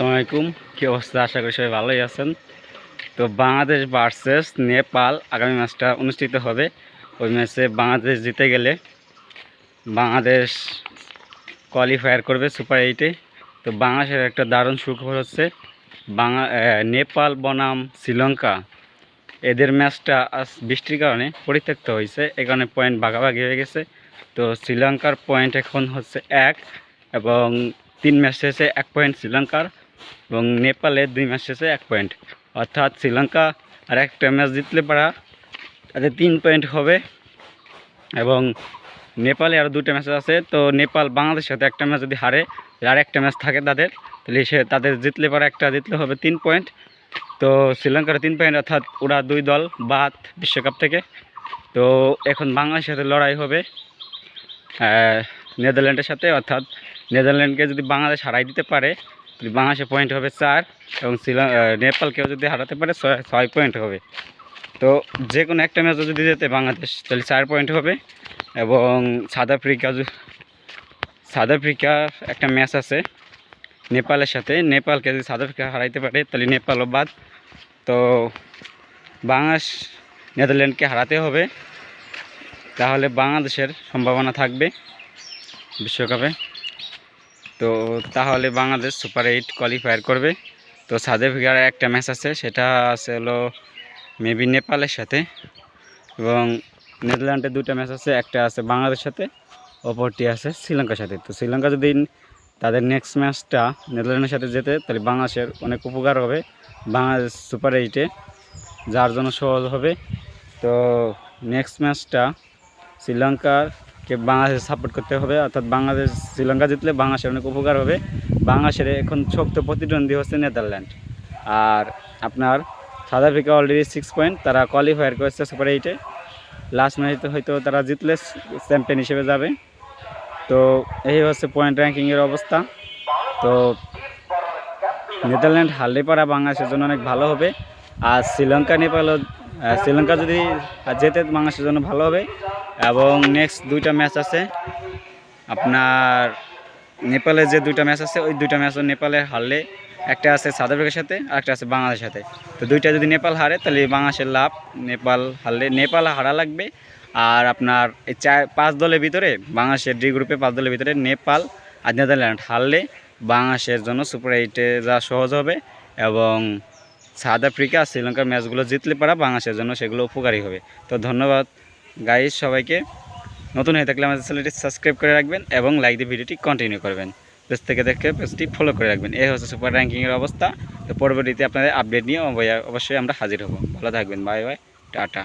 আসসালামু আলাইকুম। কী অবস্থা? আশা করি সবাই ভালোই আছেন। তো বাংলাদেশ ভার্সেস নেপাল আগামী ম্যাচটা অনুষ্ঠিত হবে। ওই ম্যাচে বাংলাদেশ জিতে গেলে বাংলাদেশ কোয়ালিফায়ার করবে সুপার এইটে তো বাংলাদেশের একটা দারুণ সুখবর হচ্ছে, বাংলা নেপাল, বনাম, শ্রীলঙ্কা, এদের ম্যাচটা আজ বৃষ্টির কারণে পরিত্যক্ত হয়েছে। এ কারণে পয়েন্ট ভাগাভাগি হয়ে গেছে। তো শ্রীলঙ্কার পয়েন্ট এখন হচ্ছে এক এবং তিন ম্যাচ শেষে এক পয়েন্ট শ্রীলঙ্কার। এবং নেপালের দুই ম্যাচ শেষে এক পয়েন্ট। অর্থাৎ শ্রীলঙ্কা আর একটা ম্যাচ জিতলে পারা তাদের তিন পয়েন্ট হবে। এবং নেপালে আরও দুটো ম্যাচ আছে। তো নেপাল বাংলাদেশের সাথে একটা ম্যাচ যদি হারে আর একটা ম্যাচ থাকে তাদের, তাহলে সে তাদের জিতলে পারে একটা জিতলে হবে তিন পয়েন্ট। তো শ্রীলঙ্কার তিন পয়েন্ট, অর্থাৎ ওরা দুই দল বাদ বিশ্বকাপ থেকে। তো এখন বাংলাদেশের সাথে লড়াই হবে। নেদারল্যান্ডের সাথে, অর্থাৎ নেদারল্যান্ডকে যদি বাংলাদেশ হারাই দিতে পারে তাহলে বাংলাদেশের পয়েন্ট হবে চার এবং নেপালকেও যদি হারাতে পারে ছয় পয়েন্ট হবে। তো যে কোনো একটা ম্যাচও যদি যেতে বাংলাদেশ, তাহলে চার পয়েন্ট হবে এবং সাউথ আফ্রিকা সাউথ আফ্রিকার একটা ম্যাচ আছে নেপালের সাথে। নেপালকে যদি সাউথ আফ্রিকা হারাইতে পারে, তাহলে নেপালও বাদ। তো বাংলাদেশ, নেদারল্যান্ডকে হারাতে হবে। তাহলে বাংলাদেশের সম্ভাবনা থাকবে বিশ্বকাপে। তো তাহলে বাংলাদেশ সুপার এইট কোয়ালিফায়ার করবে। তো সাউথ আফ্রিকার একটা ম্যাচ আছে, সেটা আছে হলো মেবি নেপালের সাথে এবং নেদারল্যান্ডের দুটো ম্যাচ আছে, একটা আছে বাংলাদেশের সাথে, অপরটি আছে শ্রীলঙ্কার সাথে। তো শ্রীলঙ্কা যদি তাদের নেক্সট ম্যাচটা নেদারল্যান্ডের সাথে যেতে তাহলে বাংলাদেশের অনেক উপকার হবে। বাংলাদেশ সুপার এইটে যার জন্য সহজ হবে। তো নেক্সট ম্যাচটা শ্রীলঙ্কারকে বাংলাদেশ সাপোর্ট করতে হবে, অর্থাৎ বাংলাদেশ, শ্রীলঙ্কা জিতলে বাংলাদেশের অনেক উপকার হবে। বাংলাদেশের এখন শক্ত প্রতিদ্বন্দ্বী হচ্ছে নেদারল্যান্ড। আর আপনার South Africa already six point তারা কোয়ালিফায়ার করেছে সুপার এইটে লাস্ট ম্যাচে হয়তো তারা জিতলে চ্যাম্পিয়ন হিসেবে যাবে। তো এই হচ্ছে পয়েন্ট র্যাঙ্কিংয়ের অবস্থা। তো নেদারল্যান্ড হারলে পারা বাংলাদেশের জন্য অনেক ভালো হবে। আর শ্রীলঙ্কা নেপালও শ্রীলঙ্কা যদি জেতে বাংলাদেশের জন্য ভালো হবে। এবং নেক্সট দুইটা ম্যাচ আছে। আপনার নেপালের যে দুইটা ম্যাচ আছে, ওই দুইটা ম্যাচও নেপালে হারলে একটা আছে সাউথ আফ্রিকার সাথে আর একটা আছে বাংলাদেশের সাথে। তো দুইটা যদি নেপাল হারে, তাহলে বাংলাদেশের লাভ নেপাল হারলে, নেপাল হারা লাগবে। আর আপনার এই চার, পাঁচ দলের ভিতরে, বাংলাদেশের ডি গ্রুপে পাঁচ দলের ভিতরে নেপাল আর নেদারল্যান্ড হারলে বাংলাদেশের জন্য সুপার এইটে যাওয়া সহজ হবে। এবং সাউথ আফ্রিকা শ্রীলঙ্কার ম্যাচগুলো জিতলে পারা বাংলাদেশের জন্য সেগুলো উপকারী হবে। তো ধন্যবাদ গাইজ সবাইকে। নতুন হয়ে থাকলে আমাদের চ্যানেলটি সাবস্ক্রাইব করে রাখবেন এবং লাইক দিয়ে ভিডিওটি কন্টিনিউ করবেন। পেজ থেকে দেখে পেজটি ফলো করে রাখবেন। এই হচ্ছে সুপার র্যাঙ্কিংয়ের অবস্থা। তো পরবর্তীতে আপনাদের আপডেট নিয়ে অবশ্যই আমরা হাজির হব। ভালো থাকবেন। Bye bye tata.